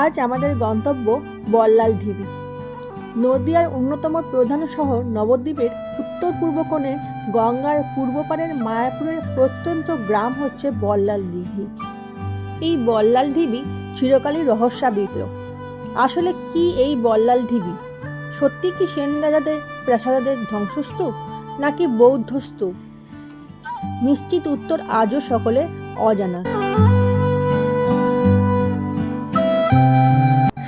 আজ আমাদের গন্তব্য বল্লাল ঢিবি। নদিয়ার অন্যতম প্রধান শহর নবদ্বীপের উত্তর পূর্ব কোণে গঙ্গার পূর্ব পারের মায়াপুরের প্রত্যন্ত গ্রাম হচ্ছে বল্লাল দিঘি এই বল্লাল ঢিবি চিরকালই রহস্যাবৃত। আসলে কি এই বল্লাল ঢিবি? সত্যি কি সেন রাজাদের প্রাসাদের ধ্বংসস্তূপ, নাকি বৌদ্ধ স্তূপ নিশ্চিত উত্তর আজও সকলে অজানা।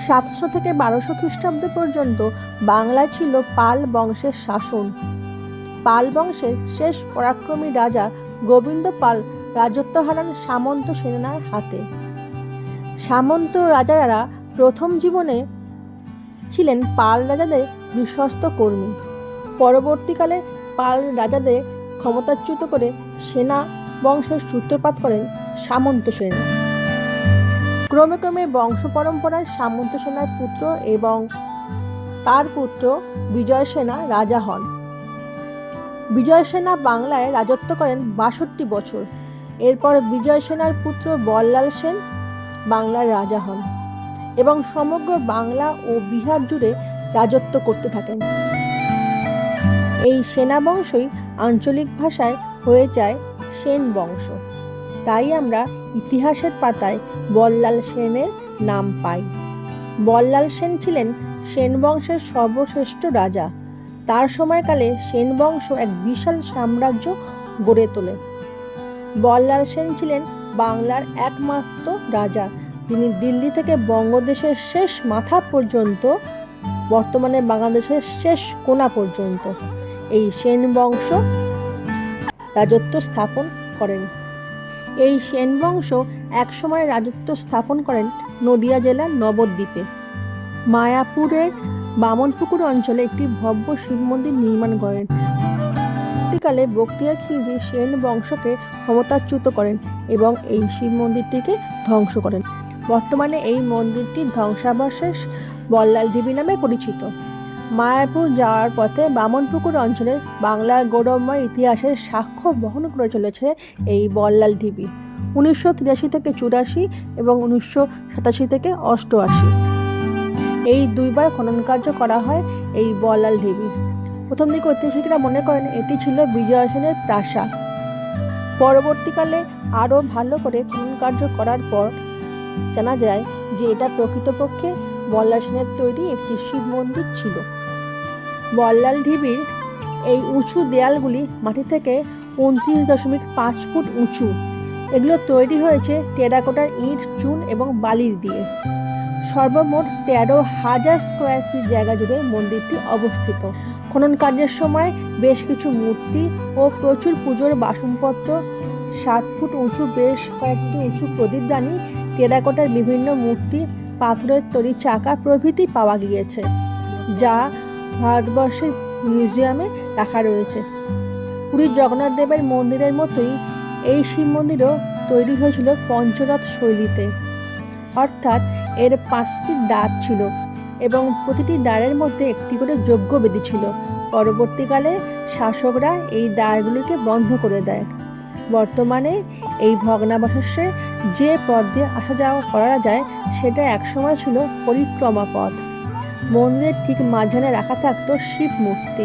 সাতশো থেকে বারোশো খ্রিস্টাব্দ পর্যন্ত বাংলায় ছিল পাল বংশের শাসন। পাল বংশের শেষ পরাক্রমী রাজা গোবিন্দ পাল রাজত্ব হারান সামন্ত সেনার হাতে। সামন্ত রাজারা প্রথম জীবনে ছিলেন পাল রাজাদের বিশ্বস্ত কর্মী। পরবর্তীকালে পাল রাজাদের ক্ষমতাচ্যুত করে সেনা বংশের সূত্রপাত করেন সামন্ত সেন। ক্রমে ক্রমে বংশ পরম্পরায় সামন্ত সেনার পুত্র এবং তার পুত্র বিজয় সেনা রাজা হন। বিজয় সেনা বাংলায় রাজত্ব করেন বাষট্টি বছর। এরপর বিজয় সেনার পুত্র বল্লাল সেন বাংলার রাজা হন এবং সমগ্র বাংলা ও বিহার জুড়ে রাজত্ব করতে থাকেন। এই সেনা বংশই আঞ্চলিক ভাষায় হয়ে যায় সেন বংশ। তাই আমরা ইতিহাসের পাতায় বল্লাল সেনের নাম পাই। বল্লাল সেন ছিলেন সেন বংশের সর্বশ্রেষ্ঠ রাজা। তার সময়কালে সেন বংশ এক বিশাল সাম্রাজ্য গড়ে তোলে। বল্লাল সেন ছিলেন বাংলার একমাত্র রাজা। তিনি দিল্লি থেকে বঙ্গদেশের শেষ মাথা পর্যন্ত, বর্তমানে বাংলাদেশের শেষ কোণা পর্যন্ত এই সেন বংশ রাজত্ব স্থাপন করেন। এই সেন বংশ একসময় রাজত্ব স্থাপন করেন নদিয়া জেলার নবদ্বীপে। মায়াপুরের বামনপুকুর অঞ্চলে একটি ভব্য শিব মন্দির নির্মাণ করেন। পরবর্তীকালে বক্তিয়া খিলজি সেন বংশকে ক্ষমতাচ্যুত করেন এবং এই শিব মন্দিরটিকে ধ্বংস করেন। বর্তমানে এই মন্দিরটি ধ্বংসাবশেষ বল্লাল ঢিবি নামে পরিচিত। মায়াপুর যাওয়ার পথে বামনপুকুর অঞ্চলের বাংলার গৌরবময় ইতিহাসের সাক্ষ্য বহন করে চলেছে এই বল্লাল ঢিবি। উনিশশো তিরাশি থেকে চুরাশি এবং উনিশশো সাতাশি থেকে অষ্টআশি। এই দুইবার খনন কার্য করা হয় এই বল্লাল ঢিবি। প্রথম দিকে ঐতিহাসিকরা মনে করেন এটি ছিল বিজয় সেনের প্রাসাদ। পরবর্তীকালে আরও ভালো করে খনন কার্য করার পর জানা যায় যে এটা প্রকৃতপক্ষে বল্লাল সেনের তৈরি একটি শিব মন্দির ছিল। বল্লাল ঢিবির এই উঁচু দেয়ালগুলি মাটি থেকে উনত্রিশ দশমিক পাঁচ ফুট উঁচু। এগুলো তৈরি হয়েছে টেরাকোটার ইট, চুন এবং বালির দিয়ে। সর্বমোট তেরো হাজার স্কোয়ার ফিট জায়গা জুড়ে মন্দিরটি অবস্থিত। খনন কার্যের সময় বেশ কিছু মূর্তি ও প্রচুর পুজোর বাসনপত্র, সাত ফুট উঁচু, বেশ কয়েকটি উঁচু প্রদীপদানি টেরাকোটার বিভিন্ন মূর্তি, পাথরের তৈরি চাকা প্রভৃতি পাওয়া গিয়েছে, যা ভারতবর্ষের মিউজিয়ামে রাখা রয়েছে। পুরীর জগন্নাথ দেবের মন্দিরের মতোই এই শিব মন্দিরও তৈরি হয়েছিল পঞ্চরথ শৈলীতে। অর্থাৎ এর পাঁচটি দ্বার ছিল এবং প্রতিটি দ্বারের মধ্যে একটি করে যজ্ঞ বেদি ছিল। পরবর্তীকালে শাসকরা এই দ্বারগুলিকে বন্ধ করে দেয়। বর্তমানে এই ভগ্নাবশেষে যে পথ দিয়ে আসা যাওয়া করা যায়, সেটা একসময় ছিল পরিক্রমা পথ। মন্দিরের ঠিক মাঝখানে রাখা থাকতো শিব মূর্তি।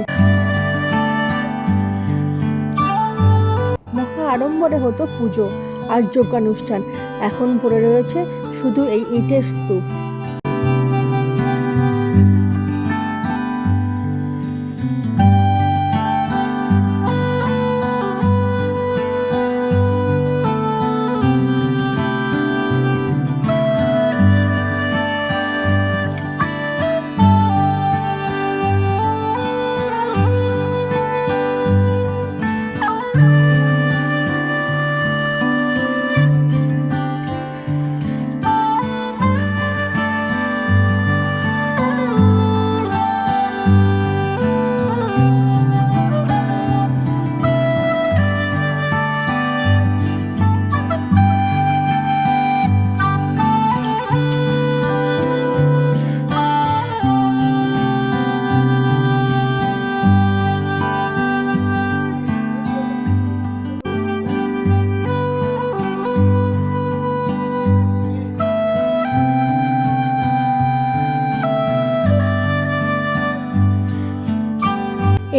মহা আড়ম্বরে হতো পুজো আর যজ্ঞানুষ্ঠান এখন পড়ে রয়েছে শুধু এই ইটের স্তূপ।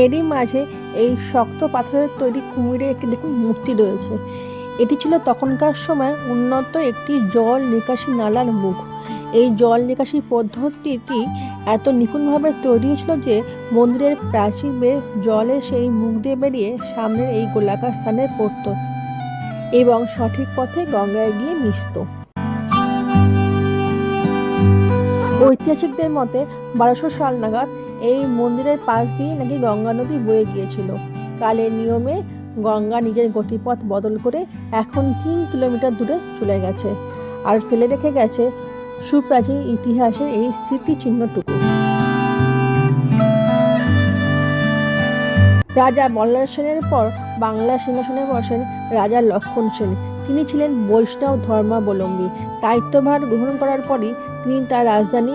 এরই মাঝে এই শক্ত পাথরের তৈরি কুমিরের একটি দেখুন মূর্তি রয়েছে। এটি ছিল তখনকার সময় উন্নত একটি জল নিকাশি নালার মুখ। এই জল নিকাশি পদ্ধতিটি এত নিপুণভাবে তৈরি হয়েছিল যে মন্দিরের প্রাচীর জলে সেই মুখ দিয়ে বেরিয়ে সামনের এই গোলাকার স্থানে পড়ত এবং সঠিক পথে গঙ্গায় গিয়ে মিশত। ঐতিহাসিকদের মতে বারোশো সাল নাগাদ এই মন্দিরের পাশ দিয়ে নাকি গঙ্গা নদী বয়ে গিয়েছিল। কালের নিয়মে গঙ্গা নিজের গতিপথ বদল করে এখন তিন কিলোমিটার দূরে চলে গেছে আর ফেলে রেখে গেছে সুপ্রাচীন ইতিহাসের এই স্মৃতিচিহ্নটুকু। রাজা মল্লার সেনের পর বাংলা সিংহাসনে বসেন রাজা লক্ষণ সেন। তিনি ছিলেন বৈষ্ণব ধর্মাবলম্বী। দায়িত্বভার গ্রহণ করার পরই তিনি তার রাজধানী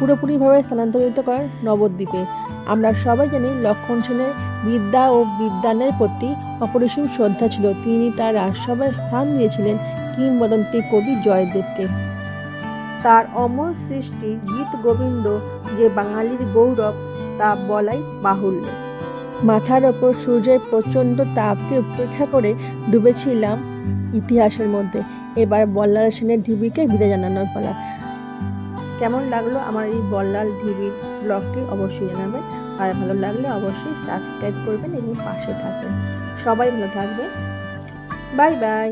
পুরোপুরিভাবে স্থানান্তরিত করেন নবদ্বীপে। আমরা সবাই জানি লক্ষণ সেনের বিদ্যা ও বিদ্যানের প্রতি অপরিসীম শ্রদ্ধা ছিল। তিনি তার রাজসভায় স্থান দিয়েছিলেন কিংবদন্তি কবি জয়দেবকে। তার অমর সৃষ্টি গীত গোবিন্দ যে বাঙালির গৌরব, তা বলাই বাহুল্য। মাথার ওপর সূর্যের প্রচণ্ড তাপকে উপেক্ষা করে ডুবেছিলাম ইতিহাসের মধ্যে। এবার বল্লাল সেনের ঢিবিকে বিদায় জানানোর পালা। কেমন লাগল আমার এই বল্লাল ঢিবির ব্লগটি অবশ্যই জানাবেন। আর ভালো লাগলে অবশ্যই সাবস্ক্রাইব করবেন এবং পাশে থাকবেন। সবাই ভালো থাকবে বাই বাই।